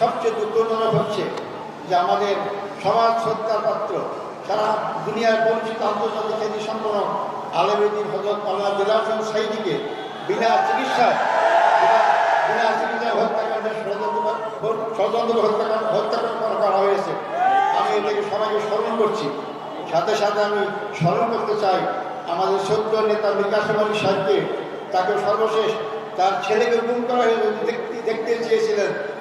সবচেয়ে দুঃখজনক হচ্ছে যে আমাদের সমাজ শ্রদ্ধার পাত্র, সারা দুনিয়ার পরিচিত আন্তর্জাতিক খ্যাতি সম্পন্ন আলমীদিন হজরত আল্লাহ দিলাসন সাইদিকে বিনা চিকিৎসায়, বিনা- চিকিৎসায় হত্যাকাণ্ডের ষড়যন্ত্র হত্যাকাণ্ড হত্যাকাণ্ড করা হয়েছে। আমি এটাকে সবাইকে স্মরণ করছি। সাথে সাথে আমি স্মরণ করতে চাই আমাদের সত্য নেতা বিকাশ আলী সাহেবকে। তাকে সর্বশেষ তার ছেলেকে গুম করা হয়ে দেখতে দেখতে চেয়েছিলেন।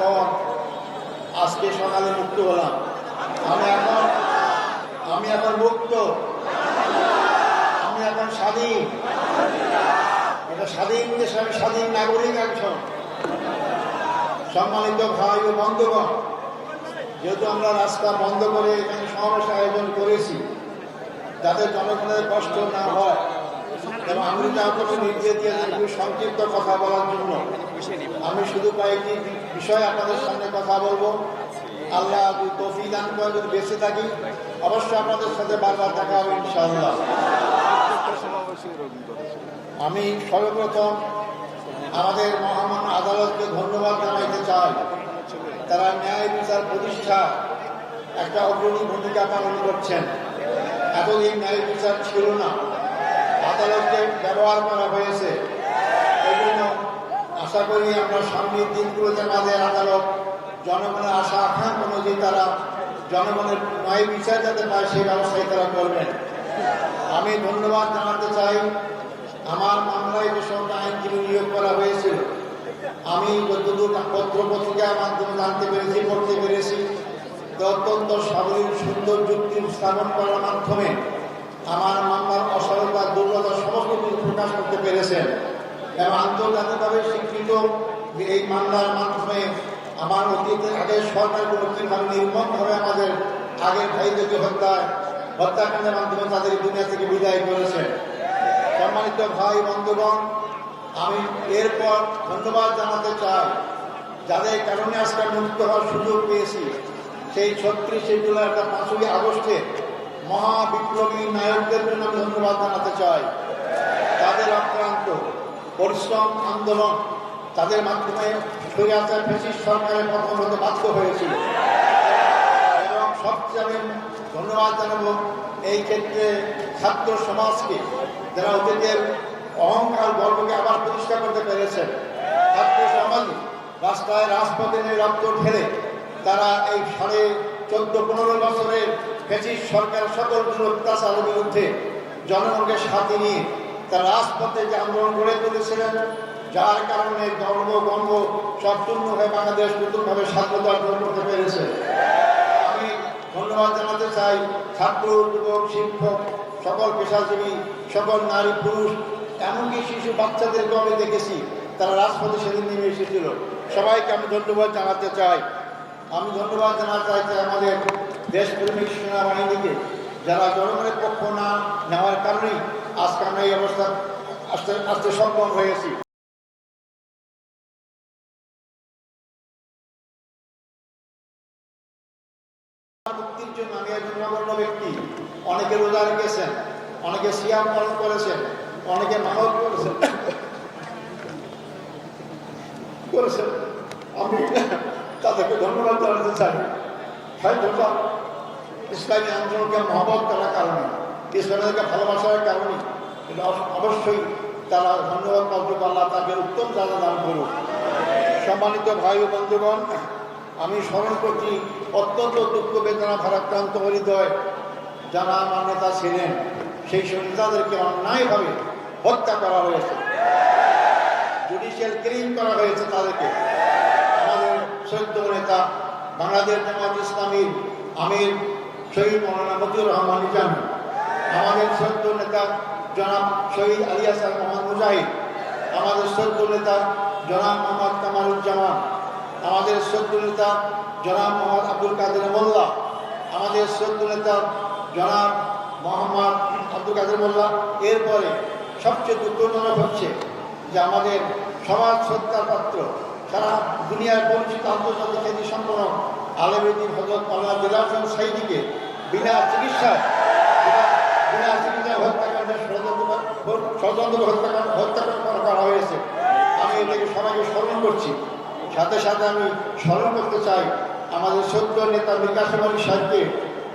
পর আজকে সকালে মুক্ত হলাম। আমি এখন আমি এখন মুক্ত। আমি এখন স্বাধীন। এটা স্বাধীন দেশ, আমি স্বাধীন নাগরিক একজন। সম্মানিত ভাই ও বন্ধুগণ, যেহেতু আমরা রাস্তা বন্ধ করে এখানে সমাবেশ আয়োজন করেছি, যাতে জনগণের কষ্ট না হয় এবং আমি নির্দেশ খুবই সংক্ষিপ্ত কথা বলার জন্য। আমি শুধু কয়েকটি বিষয় আপনাদের সামনে কথা বলব। আল্লাহ যদি তৌফিক দান করে যদি বেঁচে থাকি, অবশ্যই আপনাদের সাথে বারবার দেখা হবে, ইনশাআল্লাহ। আমি সর্বপ্রথম আমাদের মহামান আদালতকে ধন্যবাদ জানাইতে চাই। তারা ন্যায় বিচার প্রতিষ্ঠা একটা অগ্রণী ভূমিকা পালন করছেন। এতদিন ন্যায় বিচার ছিল না। আদালতকে ব্যবহার করা হয়েছে। আশা করি আমরা সামনের দিনগুলোতে আমাদের আদালত জনগণের আশা, আকাঙ্ক্ষা অনুযায়ী তারা জনগণের ন্যায় বিচার যাতে পায়, সেই ব্যবস্থাই তারা করবেন। আমি ধন্যবাদ জানাতে চাই। আমার মামলায় যে সব আইনজীবী নিয়োগ করা হয়েছিল, আমি যতদূর পত্র পত্রিকার মাধ্যমে জানতে পেরেছি, পড়তে পেরেছি অত্যন্ত সাবলীল, সুন্দর যুক্তি স্থাপন করার মাধ্যমে আমার মামলার অসারতা দুর্বলতা সমস্ত কিছু প্রকাশ করতে পেরেছেন। এবং আন্তর্জাতিকভাবে স্বীকৃত এই মামলার মাধ্যমে আমার অতীতের আগে সরকারগুলো কীভাবে নির্মমভাবে আমাদের আগের ভাইদেরকে হত্যায় হত্যাকাণ্ডের মাধ্যমে তাদের দুনিয়া থেকে বিদায় করেছে সম্মানিত ভাই, বন্ধুগণ, আমি এরপর ধন্যবাদ জানাতে চাই। যাদের কারণে আজকে মুক্ত হওয়ার সুযোগ পেয়েছি, সেই ছত্রিশে জুলাই একটা পাঁচই আগস্টে মহাবিপ্লবী নায়কদের জন্য আমি ধন্যবাদ জানাতে চাই। তাদের অক্রান্ত পরিশ্রম, আন্দোলন, তাদের মাধ্যমে স্বৈরাচার ব্রিটিশ সরকারের পতন হতে বাধ্য হয়েছিল। এবং সবচেয়ে ধন্যবাদ জানাব এই ক্ষেত্রে ছাত্র সমাজকে, যারা অতীতের অহংকার গর্বকে আবার প্রতিষ্ঠা করতে পেরেছেন। ছাত্র সমাজ রাস্তায় রাজপথে রক্ত ঢেলে তারা এই সাড়ে চোদ্দ, পনেরো বছরের ব্রিটিশ সরকার সকল অত্যাচারের বিরুদ্ধে জনগণকে সাথে নিয়ে তারা রাজপথে যে আন্দোলন গড়ে তুলেছিলেন, যার কারণে ধর্ম গঙ্গ সব শূন্য হয়ে বাংলাদেশ নতুনভাবে স্বাধীনতা অর্জন করতে পেরেছে। আমি ধন্যবাদ জানাতে চাই ছাত্র, যুবক, শিক্ষক, সকল পেশাজীবী, সকল নারী, পুরুষ, এমনকি শিশু বাচ্চাদেরকে আমি দেখেছি, তারা রাজপথে সেদিন নেমে এসেছিল। সবাইকে আমি ধন্যবাদ জানাতে চাই। আমি ধন্যবাদ জানাতে চাই আমাদের দেশপ্রেমিক সেনাবাহিনীকে যারা জনগণের পক্ষ না নেওয়ার কারণেই আজকে আমরা এই অবস্থা আসতে আসতে সক্ষম হয়েছি। মুক্তির জন্য আমি একজন নগণ্য ব্যক্তি। অনেকে রোজা রেখেছেন, অনেকে সিয়াম পালন করেছেন, অনেকে মানত করেছেন। করেছেন। আমি তাদেরকে ধন্যবাদ জানাতে চাই। হ্যাঁ বা ইসলামী আন্দোলনকে মহব্বত করার কারণে ইসলামীকে ভালোবাসার কারণে অবশ্যই তারা ধন্যবাদ পাত্র আল্লাহ তাকে উত্তম দাদা দান করুক। সম্মানিত ভাই ও বন্ধুগণ, আমি স্মরণ করছি, অত্যন্ত দুঃখ বেদনা ভারাক্রান্ত হৃদয় যারা আমার নেতা ছিলেন, সেই সব নেতাদেরকে অন্যায়ভাবে হত্যা করা হয়েছে। জুডিশিয়াল ক্লিন করা হয়েছে তাদেরকে। আমাদের সৈদ্য নেতা, বাংলাদেশ জামাত ইসলামীর আমির শহীদ মৌলানা মতিউর রহমান নিজামী আমাদের সদ্য নেতা জনাব শহীদ আলী হাসান মোহাম্মদ মুজাহিদ। আমাদের সৈদ্য নেতা জনাব মোহাম্মদ কামারুজ্জামান। আমাদের সদ্য নেতা জনাব মোহাম্মদ আব্দুল কাদের মোল্লা। আমাদের সদ্য নেতা জনাব মোহাম্মদ আব্দুল কাদের মোল্লা। এরপরে সবচেয়ে দুঃখজনক হচ্ছে যে আমাদের সমাজ সত্যার পাত্র, সারা দুনিয়ার পরিচিত আন্তর্জাতিক খ্যাতি সম্পন্ন আলমেদিন হজরত মাল্লা দিলাসন সাইদিকে বিনা চিকিৎসায়, বিনা- চিকিৎসায় হত্যাকাণ্ডের ষড়যন্ত্র হত্যাকাণ্ড হত্যাকাণ্ড করা হয়েছে। আমি এটাকে সবাইকে স্মরণ করছি। সাথে সাথে আমি স্মরণ করতে চাই আমাদের সত্য নেতা বিকাশ আলী সাহেবকে।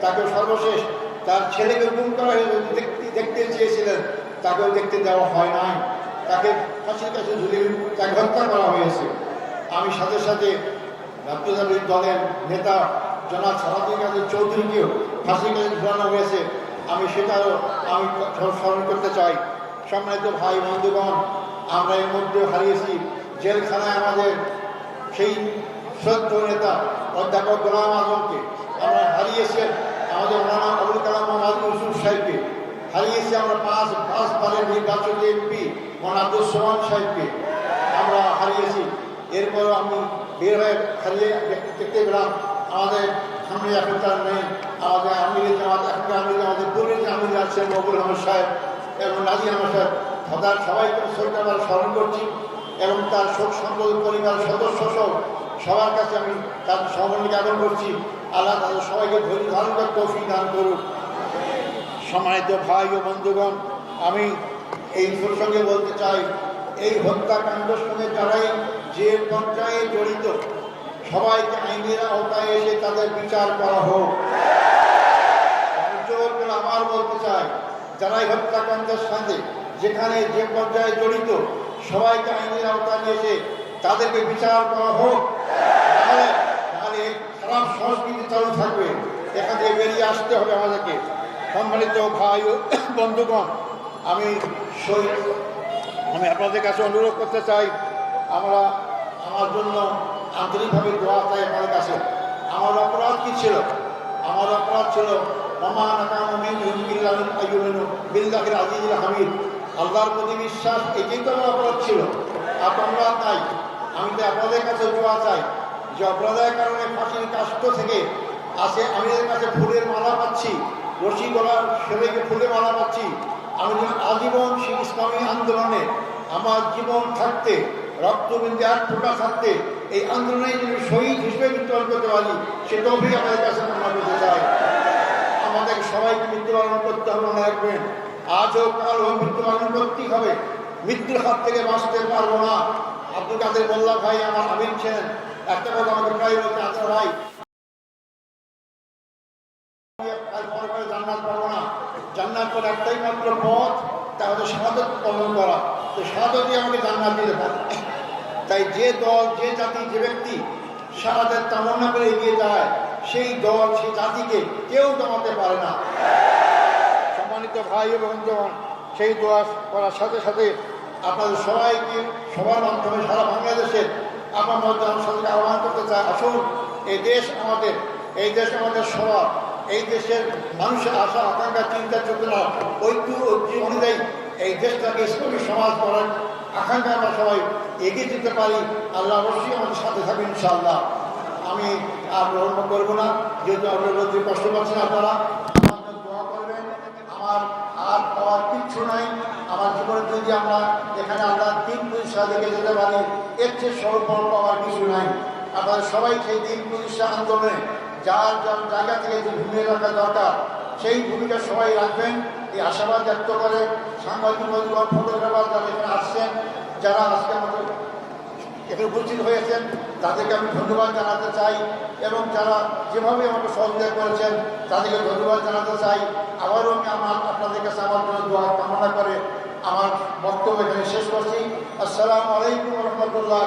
তাকে সর্বশেষ তার ছেলেকে গুম করা হয়েছে দেখতে চেয়েছিলেন, তাকেও দেখতে দেওয়া হয় নাই। তাকে ফাঁসির কাছে ঝুলিয়ে তাকে হত্যা করা হয়েছে। আমি সাথে সাথে রাষ্ট্রীয় দলের নেতা জনাব সারাদিন কাদের চৌধুরীকেও ফাঁসির কাছে ঝুলানো হয়েছে। আমি সেটাও আমি স্মরণ করতে চাই। সম্মানিত ভাই বন্ধুগণ, আমরা এর মধ্যে হারিয়েছি। জেলখানায় আমাদের সেই শ্রদ্ধ নেতা অধ্যাপক গোলাম আজমকে আমরা হারিয়েছি আমাদের মৌলানা আবুল কালাম মোহাম্মদ ইউসুফ সাহেবকে। হারিয়েছি আমরা পাঁচ পাঁচ বারের নির্বাচিত এমপি মৌলানা আব্দুল সোহান সাহেবকে আমরা হারিয়েছি। এরপর আমি বের হয়ে হারিয়ে দেখতে পেলাম আমাদের সামনে এখন তার নেই। আমাদের আমির, জামাত এখনকার আমির, আমাদের যে আমির আছেন মবুল আহমদ সাহেব এবং নাজি আহমদ সাহেব। সদার সবাইকে সরকার স্মরণ করছি এবং তার শোক সম্পদ পরিবার সদস্য সহ সবার কাছে আমি তার সহমর্মী জ্ঞাপন করছি। আল্লাহ তাদের সবাইকে ধৈর্য ধারণ করে তৌফিক দান করুক। সম্মানিত ভাই ও বন্ধুগণ, আমি এই প্রসঙ্গে বলতে চাই, এই হত্যাকাণ্ডের সঙ্গে যারাই যে পর্যায়ে জড়িত সবাইকে আইনের আওতায় এসে তাদের বিচার করা হোক। আমার বলতে চাই, যারাই হত্যাকাণ্ডের সাথে যেখানে যে পর্যায়ে জড়িত, সবাইকে আইনের আওতায় এসে তাদেরকে বিচার করা হোক। নাহলে নাহলে খারাপ সংস্কৃতি চালু থাকবে। এখান থেকে বেরিয়ে আসতে হবে আমাদেরকে। সম্মানিত ভাই বন্ধুগণ, আমি আমি আপনাদের কাছে অনুরোধ করতে চাই, আমরা আমার জন্য আন্তরিকভাবে দোয়া চাই আপনাদের কাছে। আমার অপরাধ কি ছিল? আমার অপরাধ ছিল আল্লাহর প্রতি বিশ্বাস, এটাই তো আমার অপরাধ ছিল। আর অপরাধ নাই। আমি তো আপনাদের কাছে দোয়া চাই। যে অপরাধের কারণে ফাঁসির কাষ্ট থেকে আসে, আমি এদের কাছে ফুলের মালা পাচ্ছি। রশি গলার ছেলেকে ফুলের মালা পাচ্ছি। আমি আজীবন ইসলামী আন্দোলনে আমার জীবন থাকতে রক্তবিন্দু এক ফোটা থাকতে এই আন্দোলনে যদি শহীদ হিসেবে মৃত্যুবরণ করতে পারি, সে তবেই আমাদের কাছে মনে করতে চাই। আমাদের সবাইকে মৃত্যুবরণ করতে হবে, মনে রাখবেন। আজও কাল হোক মৃত্যুবরণ করতেই হবে। মৃত্যুর হাত থেকে বাঁচতে পারব না। আব্দুল কাদের মোল্লা ভাই, আমার আমির ছিলেন একটা কথা আমাকে প্রায় বলতে আচ্ছা ভাই। জান্নাত পাবো না। জান্নাত পর একটাই মাত্র পথ, তা হচ্ছে শাহাদত করা। তো দিয়ে আমাকে জান্নাত দিতে পারে তাই যে দল, যে জাতি, যে ব্যক্তি শাহাদের তামন্না করে এগিয়ে যায়, সেই দল, সেই জাতিকে কেউ দমাতে পারে না। সম্মানিত ভাই এবং বন্ধুগণ, সেই দোয়া করার সাথে সাথে আপনাদের সবাইকে সবার মাধ্যমে সারা বাংলাদেশে আমার মধ্যে সাথে আহ্বান করতে চাই। আসুন, এই দেশ আমাদের, এই দেশ আমাদের সবার, এই দেশের মানুষের আশা, আকাঙ্ক্ষা, চিন্তা, চেতনা, ঐক্য অনুযায়ী এই দেশটাকে ইসলামী সমাজ করার আকাঙ্ক্ষা আমরা সবাই এগিয়ে যেতে পারি। আল্লাহ অবশ্যই আমাদের সাথে থাকবেন ইনশাআল্লাহ। আমি আর গ্রহণ করব না। যেহেতু আপনার রোদ্রে কষ্ট পাচ্ছেন আপনারা করবেন। আমার আর পাওয়ার কিচ্ছু নাই। আমার জীবনে যদি আমরা এখানে আল্লাহ দিন পরিষা দেখে যেতে পারি, এর চেয়ে সরল পাওয়ার কিছু নাই। আপনারা সবাই সেই দিন পরিষা আন্দোলনে যার যার জায়গা থেকে যে ভূমিকা রাখা দরকার, সেই ভূমিকা সবাই রাখবেন। এই আশাবাদ ব্যক্ত করে সাংবাদিক ফটোগ্রাফার যারা এখানে আসছেন, যারা আজকে আমাদের এখানে উপস্থিত হয়েছেন, তাদেরকে আমি ধন্যবাদ জানাতে চাই এবং যারা যেভাবে আমাকে সহযোগিতা করেছেন, তাদেরকে ধন্যবাদ জানাতে চাই। আবারও আমি আমার আপনাদের কাছে আমার জন্য দোয়া কামনা করে আমার বক্তব্য এখানে শেষ করছি। আসসালামু আলাইকুম রহমতুল্লাহ